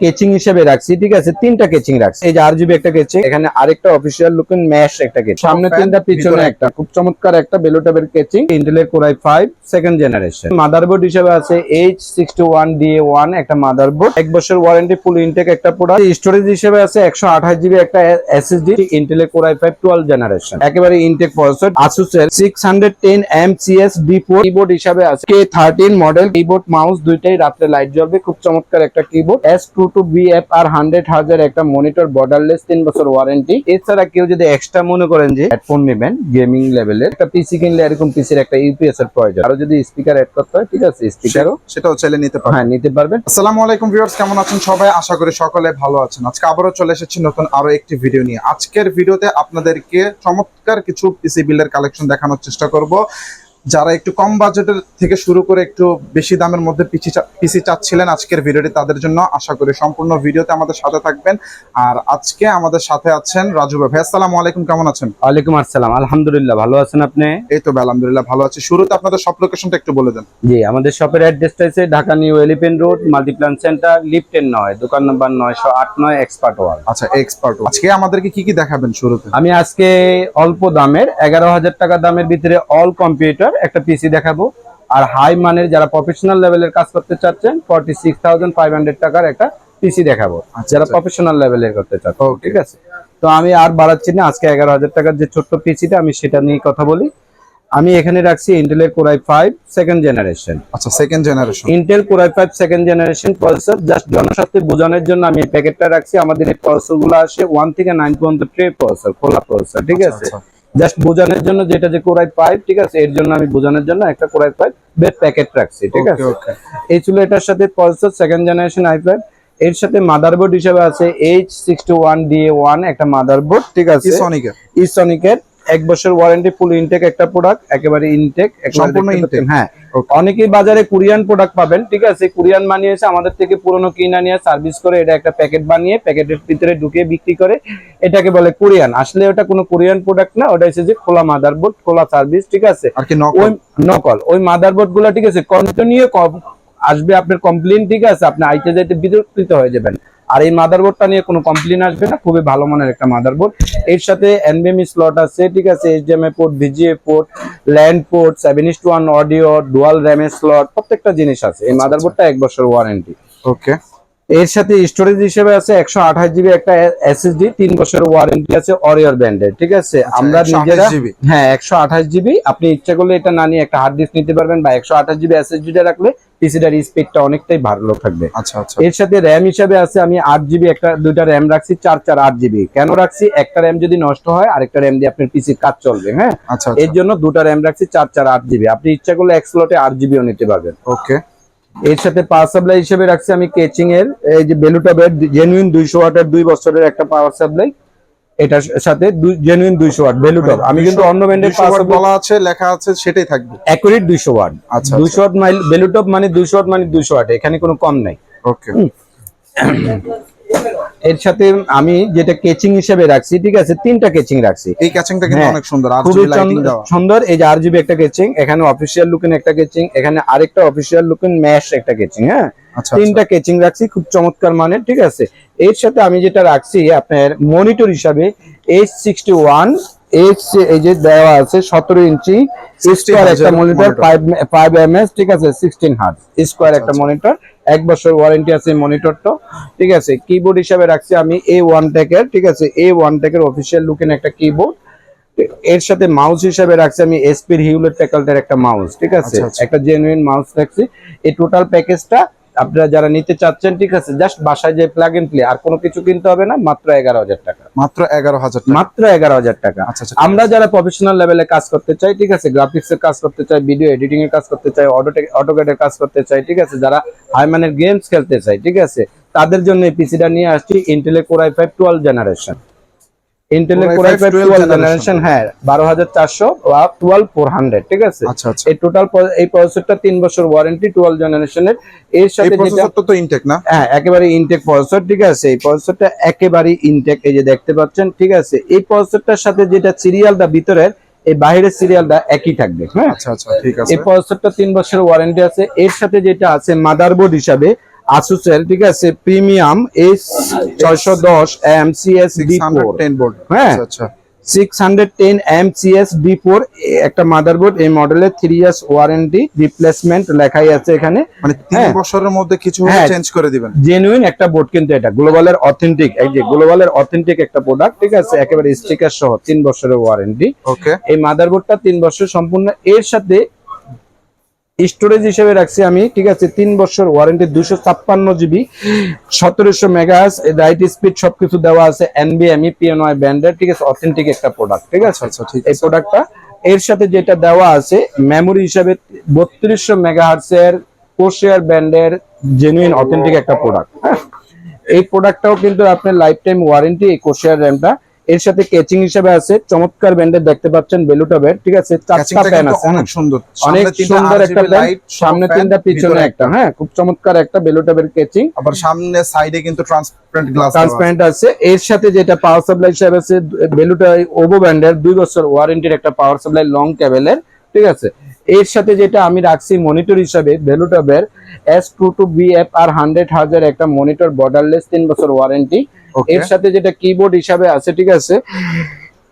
কেচিং হিসেবে রাখছি ঠিক আছে? তিনটা কেচিং রাখছি। এই যে আর জিবি একটা কেচিং এখানে আরেকটা অফিসিয়াল লুকিং ম্যাশ একটা কেচিং সামনে তিনটা পিছনে একটা। খুব চমৎকার একটা বেলোটাবের কেচিং ইন্টেলের core i five second generation motherboard হিসেবে আছে H sixty one D A one একটা মাদারবোর্ড এক বছর ওয়ারেন্টি ফুল ইনটেক একটা প্রোডাক্ট স্টোরেজ হিসেবে আছে একশো আঠাশ জিবি একটা এসএসডি ইন্টেলের core i five twelve generation একেবারে intact processor আসুসের six hundred ten M C S D four keyboard হিসাবে আছে K thirteen model keyboard mouse দুইটাই রাত্রে লাইট জ্বলবে। খুব চমৎকার একটা keyboard S two B F R hundred হাজার একটা মনিটর বর্ডারলেস তিন বছর ওয়ারেন্টি এছাড়া কেউ যদি এক্সট্রা মনে করেন যে হেডফোন নেবেন গেমিং লেভেলের একটা পিসি কিনলে এরকম পিসির একটা ইউপিএস এর প্রয়োজন। আরও যদি স্পিকার অ্যাড করতে হয় ঠিক আছে স্পিকারও সেটাও চাইলে নিতে পারেন হ্যাঁ নিতে পারবেন। আসসালামু আলাইকুম ভিউয়ার্স কেমন আছেন সবাই? আশা করি সকলে ভালো আছেন। আজকে আবারও চলে এসেছি নতুন আরও একটি ভিডিও নিয়ে। আজকের ভিডিওতে আপনাদেরকে চমৎকার কিছু পিসি বিল্ডের কালেকশন দেখানোর চেষ্টা করব। যারা একটু কম বাজেটের থেকে শুরু করে একটু বেশি দামের মধ্যে পিসি পিসি চাচ্ছিলেন আজকের ভিডিওটি তাদের জন্য আশা করি সম্পূর্ণ ভিডিওতে আমাদের সাথে থাকবেন। আর আজকে আমাদের সাথে আছেন রাজু ভাই। আসসালামু আলাইকুম কেমন আছেন? ওয়ালাইকুম আসসালাম আলহামদুলিল্লাহ ভালো আছেন আপনি? এই তো আলহামদুলিল্লাহ ভালো আছি। শুরুতে আপনাদের সব লোকেশনটা একটু বলে দেন। জি আমাদের শপের অ্যাড্রেসটা হচ্ছে Dhaka new elephant road Multiplan Center লিফটেন নয় দোকান নম্বর নয়শো আট নয় এক্সপার্ট ওয়াল আচ্ছা এক্সপার্ট আজকে আমাদেরকে কি কি দেখাবেন শুরুতে? আমি আজকে অল্প দামের এগারো হাজার টাকা দামের ভিতরে অল কম্পিউটার একটা পিসি দেখাবো। আর হাই মানের যারা প্রফেশনাল লেভেলের কাজ করতে চাচ্ছেন forty six thousand five hundred টাকার একটা পিসি দেখাবো। আচ্ছা, যারা আচ্ছা। প্রফেশনাল লেভেলের করতে চাচ্ছেন ঠিক আছে? তো আমি আর বাড়াচ্ছি না আজকে এগারো হাজার টাকার যে ছোট্ট পিসিটা আমি সেটা নিয়ে কথা বলি। আমি এখানে রাখছি ইন্টেলের core i five second generation আচ্ছা second generation intel core i five second generation processor just জনস্বার্থে বোঝানোর জন্য আমি এই প্যাকেটটা রাখছি। আমাদের এই প্রসেসরগুলো আসে ওয়ান থেকে নাইন পর্যন্ত ট্রে প্রসেসর খোলা প্রসেসর ঠিক আচ্ছা, আছে? জাস্ট বোঝানোর জন্য যেটা যে কোরাই পাইপ ঠিক আছে? এর জন্য আমি বোঝানোর জন্য একটা কোরাই পাইপ বেড প্যাকেট রাখছি ঠিক আছে? এই ছিল এটার সাথে processor second generation i five এর সাথে মাদারবোর্ড হিসেবে আছে H sixty one D A one একটা মাদারবোর্ড ঠিক আছে? সনিকের ইসনিকের এক বছর ওয়ারেন্টি ফুল ইনটেক একটা প্রোডাক্ট একেবারে ইনটেক সম্পূর্ণ intake? হ্যাঁ. অনেকেই বাজারে কোরিয়ান প্রোডাক্ট পাবেন ঠিক আছে? কোরিয়ান বানিয়েছে আমাদের থেকে পুরনো কিনা নিয়ে সার্ভিস করে এটা একটা প্যাকেট বানিয়ে প্যাকেটের ভিতরে ঢুকিয়ে বিক্রি করে এটাকে বলে কোরিয়ান আসলে ওটা কোনো কোরিয়ান প্রোডাক্ট না ওটা হচ্ছে যে খোলা মাদারবোর্ড খোলা সার্ভিস ঠিক আছে? আর কি নক ওই নকল। ওই মাদারবোর্ডগুলো ঠিক আছে? কন্টিনিউ আসবে আপনার কমপ্লেন ঠিক আছে? আপনি আইতে যাইতে বিরক্তিত হয়ে যাবেন। আর এই মাদারবোর্ডটা নিয়ে কোনো কমপ্লেন আসবে না খুবই ভালো মানের একটা মাদারবোর্ড এর সাথে এনবিএমই স্লট আছে ঠিক আছে HDMI port VGA port LAN port seven is two one audio dual র্যামের স্লট প্রত্যেকটা জিনিস আছে। এই মাদারবোর্ডটা এক বছর ওয়ারেন্টি ওকে এর সাথে স্টোরেজ হিসেবে আছে একশো আঠাশ জিবি একটা এসএসডি তিন বছরের ওয়ারেন্টি আছে অরিয়র ব্যান্ডের ঠিক আছে? আমরা নিজেরা হ্যাঁ একশো আঠাশ জিবি আপনি ইচ্ছা করলে এটা না নিয়ে একটা হার্ড ডিস্ক নিতে পারবেন বা একশো আঠাশ জিবি এসএসডি টা রাখলে পিসিটার স্পিডটা অনেকটাই ভালো থাকবে। আচ্ছা আচ্ছা। এর সাথে র্যাম হিসাবে আছে আমি আট জিবি একটা দুইটা র্যাম রাখছি চার চার আট জিবি কেন রাখছি? একটা র্যাম যদি নষ্ট হয় আরেকটা র্যাম দিয়ে আপনার পিসির কাজ চলবে হ্যাঁ? আচ্ছা এর জন্য দুটা র্যাম রাখছি চার চার আট জিবি আপনি ইচ্ছা করলে এক স্লটে আট জিবিও নিতে পারবেন। ওকে এর সাথে পাওয়ার সাপ্লাই হিসেবে রাখছি আমি কেচিং এর। এই যে বেলুটবের জেনুইন দুইশো ওয়াটের দুই বছরের একটা পাওয়ার সাপ্লাই এটার সাথে জেনুইন দুইশো ওয়াট বেলুটব আমি কিন্তু অন্য ব্র্যান্ডের পাওয়ার বলা আছে লেখা আছে সেটাই থাকবে। অ্যাকুরেট দুইশো ওয়াট। আচ্ছা দুইশো ওয়াট মাইল বেলুটব মানে দুইশো ওয়াট মানে দুইশো ওয়াট এখানে কোনো কম নাই। ওকে এর সাথে আমি যেটা কেচিং হিসেবে রাখছি ঠিক আছে তিনটা কেচিং রাখছি। এই ক্যাচিংটা কিন্তু হ্যাঁ, অনেক সুন্দর আর খুবই লাইটিং দেওয়া। সুন্দর এই যে আর জিবি একটা কেচিং এখানে অফিসিয়াল লুকিং একটা কেচিং এখানে আরেকটা অফিসিয়াল লুকিং ম্যাশ একটা কেচিং হ্যাঁ? আচ্ছা তিনটা কেচিং রাখছি খুব চমৎকার মানের ঠিক আছে? এর সাথে আমি যেটা রাখছি আপনার মনিটর হিসাবে এইচ সিক্সটি ওয়ান এইচ এই যে দেওয়া আছে সতেরো ইঞ্চি 16 স্কোয়ার একটা মনিটর। ফাইভ ফাইভ এম ঠিক আছে সিক্সটিন হার্ট স্কোয়ার একটা মনিটর এক বছর ওয়ারেন্টি আছে মনিটরটা ঠিক আছে কিবোর্ড হিসাবে রাখছি আমি এ ওয়ান টেকের ঠিক আছে? এ ওয়ান টেকের অফিসিয়াল লুকেন একটা কিবোর্ড এর সাথে মাউস হিসাবে রাখছি আমি এসপির হিউলেট টেকালটার একটা মাউস ঠিক আছে? আচ্ছা, আচ্ছা। একটা জেনুইন মাউস রাখছি। এই টোটাল প্যাকেজটা আপনারা যারা নিতে চাচ্ছেন ঠিক আছে জাস্ট বাসায় যে প্লাগ ইন প্লে আর কোনো কিছু কিনতে হবে না মাত্র এগারো হাজার টাকা। মাত্র এগারো হাজার মাত্র এগারো হাজার টাকা। আচ্ছা আচ্ছা আমরা যারা প্রফেশনাল লেভেলে কাজ করতে চাই ঠিক আছে গ্রাফিক্স এর কাজ করতে চাই ভিডিও এডিটিং এর কাজ করতে চাই অটোকেটের কাজ করতে চাই ঠিক আছে যারা হাই মানের গেমস খেলতে চাই ঠিক আছে তাদের জন্য এই পিসিটা নিয়ে আসছি ইন্টেলের core i five twelve generation ইন্টেলের Core i5 core i five twelve generation হ্যাঁ বারো হাজার চারশো বা টুয়েলভ ফোর হান্ড্রেড ঠিক আছে? আচ্ছা আচ্ছা। এই টোটাল এই প্রসেসরটা তিন বছর ওয়ারেন্টি টুয়েলভ জেনারেশনের এর সাথে যেটা তো ইনটেক না? হ্যাঁ একেবারে ইনটেক প্রসেসর ঠিক আছে? এই প্রসেসরটা একেবারে ইনটেক এই যে দেখতে পাচ্ছেন ঠিক আছে? এই প্রসেসরটার সাথে যেটা সিরিয়ালটা ভিতরের এই বাইরের সিরিয়ালটা একই থাকবে হ্যাঁ? আচ্ছা আচ্ছা ঠিক আছে। এই প্রসেসরটা তিন বছরের ওয়ারেন্টি আছে। এর সাথে যেটা আছে মাদারবোর্ড হিসাবে আসুসের ঠিক আছে প্রিমিয়াম এস ছয়শো দশ M C S D four 610 board হ্যাঁ। Six hundred ten M C S D four একটা মাদারবোর্ড এই মডেলের থ্রি ইয়ার্স ওয়ারেন্টি রিপ্লেসমেন্ট লেখাই আছে এখানে মানে তিন হ্যাঁ। বছরের মধ্যে কিছু হ্যাঁ। চেঞ্জ করে দিবেন জেনুইন একটা বোর্ড কিন্তু এটা গ্লোবালের অথেন্টিক এই যে গ্লোবালের অথেন্টিক একটা প্রোডাক্ট ঠিক আছে একেবারে স্টিকার সহ তিন বছরের ওয়ারেন্টি ওকে এই মাদারবোর্ডটা তিন বছর সম্পূর্ণ এর সাথে স্টোরেজ হিসেবে রাখছি আমি ঠিক আছে তিন বছর ওয়ারেন্টি দুশো ছাপ্পান্ন জিবি সতেরোশো মেগাস রাইট স্পিড সবকিছু দেওয়া আছে এনবিএমই পিএনওয়াই ব্র্যান্ডের ঠিক আছে অথেন্টিক একটা প্রোডাক্ট ঠিক আছে? আচ্ছা ঠিক এই প্রোডাক্টটা এর সাথে যেটা দেওয়া আছে মেমোরি হিসাবে বত্রিশশো মেগাহার্টসের কোশিয়ার ব্যান্ডের জেনুইন অথেন্টিক একটা প্রোডাক্ট হ্যাঁ? এই প্রোডাক্টটাও কিন্তু আপনার লাইফ টাইম ওয়ারেন্টি এই কোশিয়ার র্যামটা এর সাথে কেচিং হিসাবে আছে। চমৎকার ব্র্যান্ডের দেখতে পাচ্ছেন বেলুটাবের ঠিক আছে? চারটা প্যান আছে অনেক সুন্দর। অনেক সুন্দর একটা প্যান সামনে তিনটা পিছনে একটা হ্যাঁ? খুব চমৎকার একটা বেলুটাবের কেচিং আবার সামনে সাইডে কিন্তু ট্রান্সপারেন্ট গ্লাস ট্রান্সপারেন্ট আছে। এর সাথে যেটা পাওয়ার সাপ্লাই হিসাবে আছে বেলুটা ওভো ব্র্যান্ডের দুই বছর ওয়ারেন্টির একটা পাওয়ার সাপ্লাই লং কেবলের ঠিক আছে? এর সাথে যেটা আমি রাখছি মনিটর হিসাবে বেলুটাবের S two two B F R hundred হাজার একটা মনিটর বর্ডারলেস তিন বছর ওয়ারেন্টি এর সাথে যেটা কিবোর্ড হিসাবে আছে ঠিক আছে?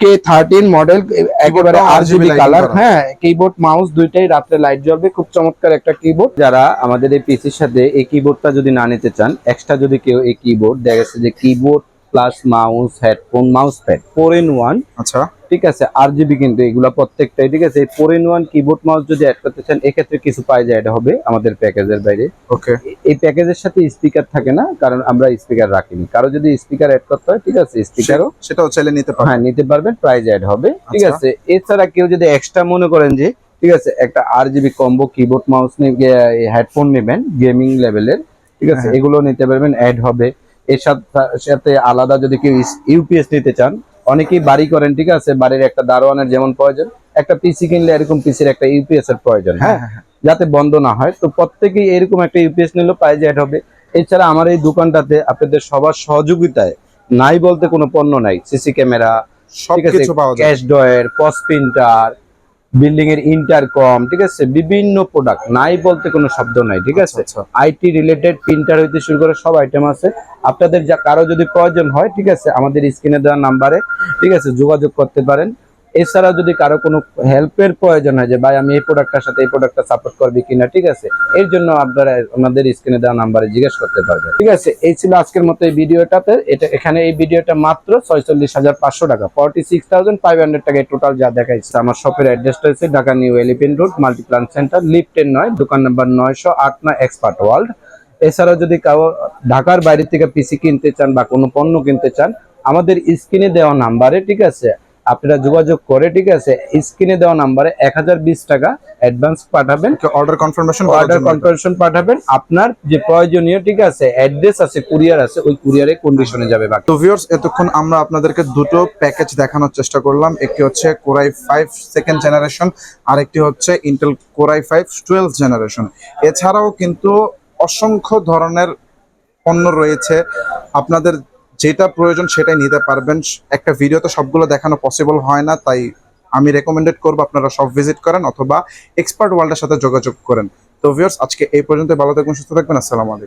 কে থার্টিন মডেল একেবারে আরজিবি আর জিবি কালার হ্যাঁ কিবোর্ড মাউস দুইটাই রাত্রে লাইট জ্বলবে খুব চমৎকার একটা কিবোর্ড যারা আমাদের এই পিসির সাথে এই কিবোর্ডটা যদি না নিতে চান এক্সট্রা যদি কেউ এই কিবোর্ড দেখা যাচ্ছে যে keyboard plus mouse headphone mouse pad four in one আচ্ছা। ঠিক আছে আর জিবি কিন্তু এগুলা প্রত্যেকটাই ঠিক আছে? Four in one keyboard mouse যদি অ্যাড করতে চান এক্ষেত্রে কিছু পাই যায় এটা হবে আমাদের প্যাকেজের বাইরে। ওকে। এই প্যাকেজের সাথে স্পিকার থাকে না কারণ আমরা স্পিকার রাখিনি। কারও যদি স্পিকার অ্যাড করতে হয় ঠিক আছে স্পিকারও সেটাও চাইলে নিতে পারবেন হ্যাঁ নিতে পারবেন প্রাইস অ্যাড হবে ঠিক আচ্ছা। আছে? এছাড়া কেউ যদি এক্সট্রা মনে করেন যে ঠিক আছে একটা R GB combo keyboard mouse নিয়ে হেডফোন নেবেন গেমিং লেভেলের ঠিক আছে হ্যাঁ। এগুলো নিতে পারবেন অ্যাড হবে। এর সাথে সাথে আলাদা যদি কেউ ইউপিএস নিতে চান অনেকেই বাড়ি করেন ঠিক আছে? বাড়ির একটা দারোয়ানের যেমন প্রয়োজন একটা পিসি কিনলে এরকম পিসির একটা ইউপিএস এর প্রয়োজন হ্যাঁ? হ্যাঁ হ্যাঁ যাতে বন্ধ না হয়। তো প্রত্যেকেই এরকম একটা ইউপিএস নিলেও পাই অ্যাড হবে। এছাড়া আমার এই দোকানটাতে আপনাদের সবার সহযোগিতায় নাই বলতে কোনো পণ্য নাই। সিসি ক্যামেরা সব কিছু পাওয়া যায়। Cash drawer POS printer building এর ইন্টারকম ঠিক আছে? বিভিন্ন প্রোডাক্ট নাই বলতে কোনো শব্দ নাই ঠিক আছে? আইটি রিলেটেড প্রিন্টার হইতে শুরু করে সব আইটেম আছে। আপনাদের যা কারও যদি প্রয়োজন হয় ঠিক আছে আমাদের স্ক্রিনে দেওয়া নাম্বারে ঠিক আছে যোগাযোগ করতে পারেন। এছাড়া যদি কারও কোনো হেল্পের প্রয়োজন হয় যে, ভাই, আমি এই প্রোডাক্টটার সাথে এই প্রোডাক্টটা সাপোর্ট করবি কিনা? ঠিক আছে? এর জন্য আপনারা আমাদের স্ক্রিনে দেওয়া নাম্বারে জিজ্ঞেস করতে পারবেন। ঠিক আছে? এই ছিল আজকের মতো এই ভিডিওটাতে। এটা, এখানে এই ভিডিওটা মাত্র ছয়চল্লিশ হাজার পাঁচশো টাকা। Forty six thousand five hundred টাকায় টোটাল যা দেখাইছে। আমার শপের অ্যাড্রেসটা হচ্ছে Dhaka new elephant road Multiplan Center লিফটেন নয়, দোকান নাম্বার নয়শো আট নয় এক্সপার্ট ওয়ার্ল্ড এছাড়াও যদি কাউ ঢাকার বাইরে থেকে পিসি কিনতে চান বা কোনো পণ্য কিনতে চান, আমাদের স্ক্রিনে দেওয়া নাম্বারে ঠিক আছে? আপনারা যোগাযোগ করে ঠিক আছে স্ক্রিনে দেওয়া নাম্বারে এক হাজার বিশ টাকা অ্যাডভান্স পাঠাবেন। অর্ডার কনফার্মেশন অর্ডার কনফার্মেশন পাঠাবেন। আপনার যে প্রয়োজনীয় ঠিক আছে অ্যাড্রেস আছে কুরিয়ার আছে ওই কুরিয়ারে কন্ডিশনে যাবে বাকি। তো ভিউয়ার্স এতক্ষণ আমরা আপনাদেরকে দুটো প্যাকেজ দেখানোর চেষ্টা করলাম। একটি হচ্ছে core i five second generation আর একটি হচ্ছে intel core i five twelve generation এছাড়াও কিন্তু অসংখ্য ধরনের পণ্য রয়েছে। আপনাদের যেটা প্রয়োজন সেটাই নিতে পারবেন। একটা ভিডিওতে সবগুলো দেখানো পসিবল হয় না, তাই আমি রেকমেন্ডেড করব আপনারা সব ভিজিট করেন অথবা এক্সপার্ট ওয়ার্ল্ডের সাথে যোগাযোগ করেন। তো ভিউয়ার্স আজকে এই পর্যন্ত ভালো থাকবেন সুস্থ থাকবেন। আসসালামু আলাইকুম।